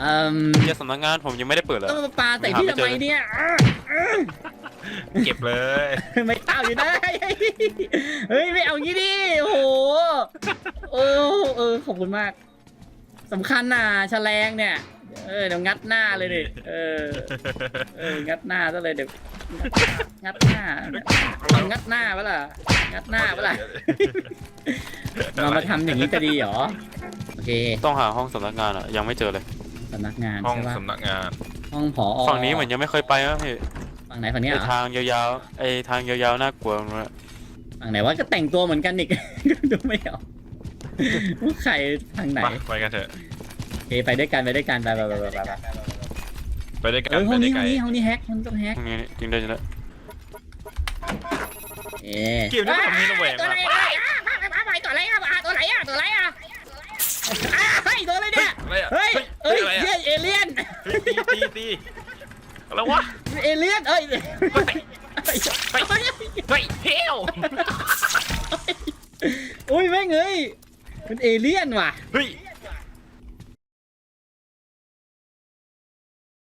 เอ่มเฮียสำนักงานผมยังไม่ได้เปิดเลย ต้องมาปาใส่พี่ทำไมเนี่ยอ้าเก็บเลยไม่เอาอยู่ได้ เฮ้ยไม่เอางี้ดิโอ้โหเออเออขอบคุณมากสำคัญน่ะแฉลงเนี่ย เออเดี๋ยวงัดหน้าเลยดิเออเอองัดหน้าซะเลยเดี๋ยวงัดหน้าเอางัดหน้าปะล่ะงัดหน้าปะล่ะเรามาทำอย่างนี้จะดีเหรอโอเคต้องหาห้องสำนักงานอะยังไม่เจอเลย สำนักงานห้องใช่ปะสำนักงาน ห้องผอฝั่งนี้เหมือนยังไม่เคยไปนะพี่ฝั่งไหนฝั่งนี้ไอเหรอทางยาวๆไอทางยาวๆน่ากลัวมากฝั่งไหนว่าก็แต่งตัวเหมือนกันอีก ดูไม่ออกว่าใครทางไหนมาไปกันเถอะ โอเคไปด้วยกันไปด้วยกันไปไปไปไปไปไปไปด้วยกันเออห้ไปองได้นี้ไกห้ลองนี้ห้องนี้แฮกมันต้องแฮกตรงนี้จริงด้วยจริงด้วยเอ๊ะเกี่ยวนี่ผมมีระแวงตัวมาอะไรกอะมาไปตัวอะไรอะมาตัวไหนอะตัวอะไรอะอ้าเฮ้ยตัวอะไรเนี่ยอะไรอะเฮ้ยเฮ้ยอะไรอะเฮ้ยเอเลี่ยน เฮ้ย ตีตีตีอะไรวะเอเลี่ยนเอ้ยเฮ้ยเฮ้ยเฮ้ยเฮลอุ้ยแม่งเอ้ยเป็นเอเลี่ยนว่ะ เฮ้ย